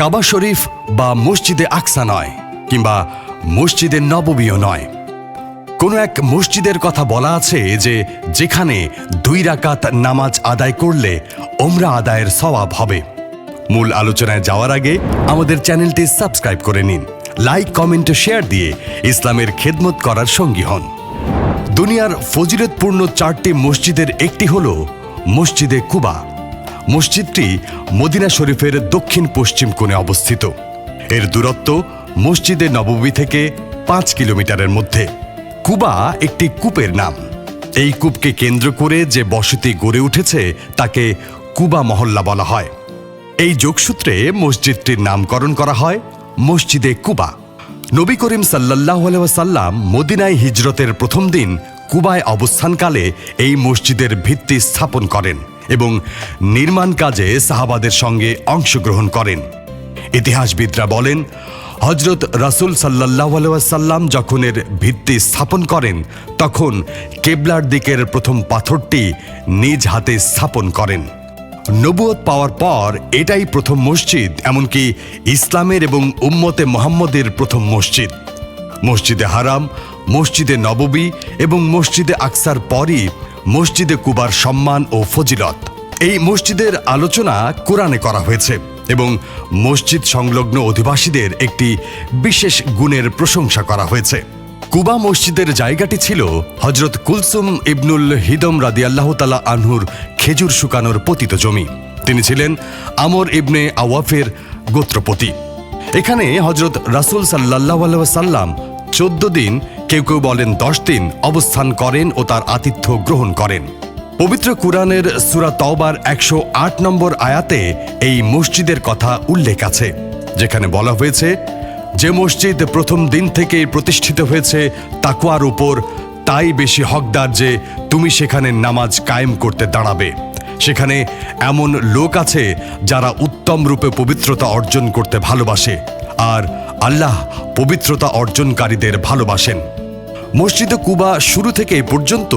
কাবা শরীফ বা মসজিদে আকসা নয়, কিংবা মসজিদে নববীয় নয়। কোনো এক মসজিদের কথা বলা আছে যে, যেখানে দুই রাকাত নামাজ আদায় করলে ওমরা আদায়ের সওয়াব হবে। মূল আলোচনায় যাওয়ার আগে আমাদের চ্যানেলটি সাবস্ক্রাইব করে নিন, লাইক, কমেন্ট, শেয়ার দিয়ে ইসলামের খেদমত করার সঙ্গী হন। দুনিয়ার ফজিরতপূর্ণ চারটি মসজিদের একটি হল মসজিদে কুবা। মসজিদটি মদিনা শরীফের দক্ষিণ পশ্চিম কোণে অবস্থিত। এর দূরত্ব মসজিদে নববী থেকে পাঁচ কিলোমিটারের মধ্যে। কুবা একটি কূপের নাম। এই কূপকে কেন্দ্র করে যে বসতি গড়ে উঠেছে, তাকে কুবা মহল্লা বলা হয়। এই যোগসূত্রে মসজিদটির নামকরণ করা হয় মসজিদে কুবা। নবী করিম সাল্লাহ সাল্লাম মদিনায় হিজরতের প্রথম দিন কুবায় অবস্থানকালে এই মসজিদের ভিত্তি স্থাপন করেন। এবং নির্মাণ কাজে সাহাবাদের সঙ্গে অংশগ্রহণ করেন। ইতিহাসবিদরা বলেন হজরত রাসুল সাল্লাহ সাল্লাম যখন এর ভিত্তি স্থাপন করেন, তখন কেবলার দিকের প্রথম পাথরটি নিজ হাতে স্থাপন করেন। নবুয়ত পাওয়ার পর এটাই প্রথম মসজিদ, এমনকি ইসলামের এবং উম্মতে মোহাম্মদের প্রথম মসজিদ। মসজিদে হারাম, মসজিদে নববী এবং মসজিদে আকসার পরই মসজিদে কুবার সম্মান ও ফজিলত। এই মসজিদের আলোচনা কোরআনে করা হয়েছে এবং মসজিদ সংলগ্ন অধিবাসীদের একটি বিশেষ গুণের প্রশংসা করা হয়েছে। কুবা মসজিদের জায়গাটি ছিল হজরত কুলসুম ইবনুল হিদম রাদিয়াল্লাহ তালা আনহুর খেজুর শুকানোর পতিত জমি। তিনি ছিলেন আমর ইবনে আওয়াফের গোত্রপতি। এখানে হজরত রাসুল সাল্লাহ সাল্লাম চোদ্দ দিন কেউ কেউ বলেন দশ দিন অবস্থান করেন ও তার আতিথ্য গ্রহণ করেন। পবিত্র কুরআনের সুরা তওবার একশো আট নম্বর আয়াতে এই মসজিদের কথা উল্লেখ আছে, যেখানে বলা হয়েছে, যে মসজিদ প্রথম দিন থেকে প্রতিষ্ঠিত হয়েছে তাকুয়ার উপর তাই বেশি হকদার যে তুমি সেখানে নামাজ কায়েম করতে দাঁড়াবে। সেখানে এমন লোক আছে যারা উত্তম রূপে পবিত্রতা অর্জন করতে ভালোবাসে, আর আল্লাহ পবিত্রতা অর্জনকারীদের ভালোবাসেন। মসজিদে কুবা শুরু থেকে পর্যন্ত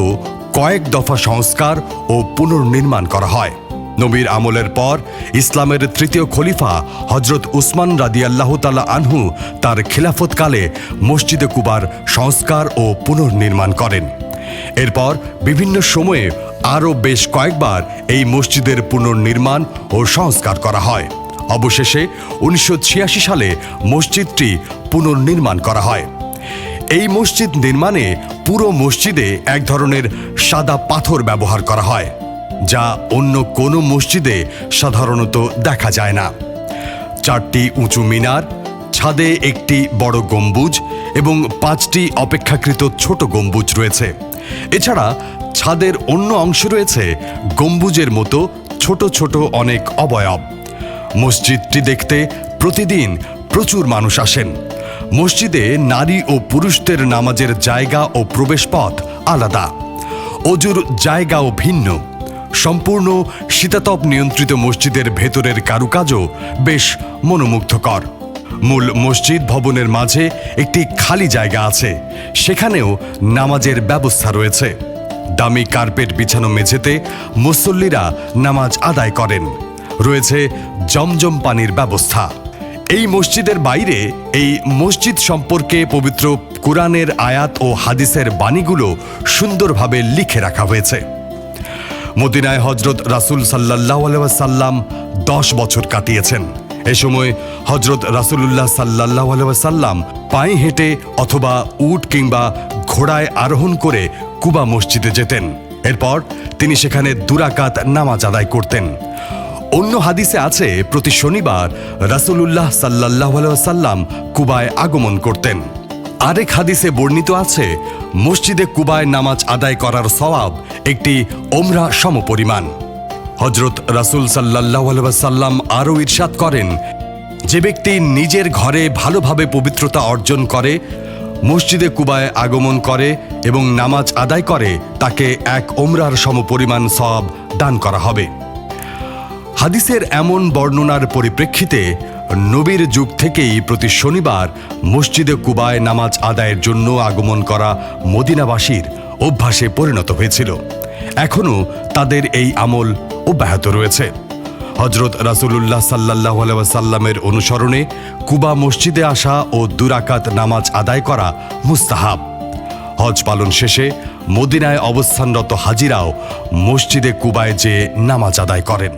কয়েক দফা সংস্কার ও পুনর্নির্মাণ করা হয়। নবীর আমলের পর ইসলামের তৃতীয় খলিফা হজরত উসমান রাদিয়াল্লাহ তালা আনহু তার খিলাফতকালে মসজিদে কুবার সংস্কার ও পুনর্নির্মাণ করেন। এরপর বিভিন্ন সময়ে আরও বেশ কয়েকবার এই মসজিদের পুনর্নির্মাণ ও সংস্কার করা হয়। অবশেষে উনিশশো ছিয়াশি সালে মসজিদটি পুনর্নির্মাণ করা হয়। এই মসজিদ নির্মাণে পুরো মসজিদে এক ধরনের সাদা পাথর ব্যবহার করা হয়, যা অন্য কোনো মসজিদে সাধারণত দেখা যায় না। চারটি উঁচু মিনার, ছাদে একটি বড় গম্বুজ এবং পাঁচটি অপেক্ষাকৃত ছোট গম্বুজ রয়েছে। এছাড়া ছাদের অন্য অংশ রয়েছে গম্বুজের মতো ছোট ছোট অনেক অবয়ব। মসজিদটি দেখতে প্রতিদিন প্রচুর মানুষ আসেন। মসজিদে নারী ও পুরুষদের নামাজের জায়গা ও প্রবেশপথ আলাদা। অজুর জায়গাও ভিন্ন। সম্পূর্ণ শীতাতপ নিয়ন্ত্রিত মসজিদের ভেতরের কারুকাজও বেশ মনোমুগ্ধকর। মূল মসজিদ ভবনের মাঝে একটি খালি জায়গা আছে। সেখানেও নামাজের ব্যবস্থা রয়েছে। দামি কার্পেট বিছানো মেঝেতে মুসল্লিরা নামাজ আদায় করেন। রয়েছে জমজম পানির ব্যবস্থা। এই মসজিদের বাইরে এই মসজিদ সম্পর্কে পবিত্র কোরআনের আয়াত ও হাদিসের বাণীগুলো সুন্দরভাবে লিখে রাখা হয়েছে। মদিনায় হজরত রাসুল সাল্লাহ সাল্লাম দশ বছর কাটিয়েছেন। এ সময় হজরত রাসুলুল্লাহ সাল্লাহ সাল্লাম পায়ে হেঁটে অথবা উট কিংবা ঘোড়ায় আরোহণ করে কুবা মসজিদে যেতেন। এরপর তিনি সেখানে দুরাকাত নামাজ আদায় করতেন। অন্য হাদিসে আছে, প্রতি শনিবার রাসুলুল্লাহ সাল্লাহ সাল্লাম কুবায় আগমন করতেন। আরেক হাদিসে বর্ণিত আছে, মসজিদে কুবায় নামাজ আদায় করার সওয়াব একটি ওমরা সমপরিমাণ। হজরত রাসুল সাল্লাহ সাল্লাম আরও ইরশাদ করেন, যে ব্যক্তি নিজের ঘরে ভালোভাবে পবিত্রতা অর্জন করে, মসজিদে কুবায় আগমন করে এবং নামাজ আদায় করে, তাকে এক ওমরার সমপরিমাণ সওয়াব দান করা হবে। হাদিসের এমন বর্ণনার পরিপ্রেক্ষিতে নবীর যুগ থেকেই প্রতি শনিবার মসজিদে কুবায় নামাজ আদায়ের জন্য আগমন করা মদিনাবাসীর অভ্যাসে পরিণত হয়েছিল। এখনও তাদের এই আমল অব্যাহত রয়েছে। হজরত রাসূলুল্লাহ সাল্লাহ সাল্লামের অনুসরণে কুবা মসজিদে আসা ও দুরাকাত নামাজ আদায় করা মুস্তাহাব। হজ পালন শেষে মদিনায় অবস্থানরত হাজিরাও মসজিদে কুবায় যে নামাজ আদায় করেন।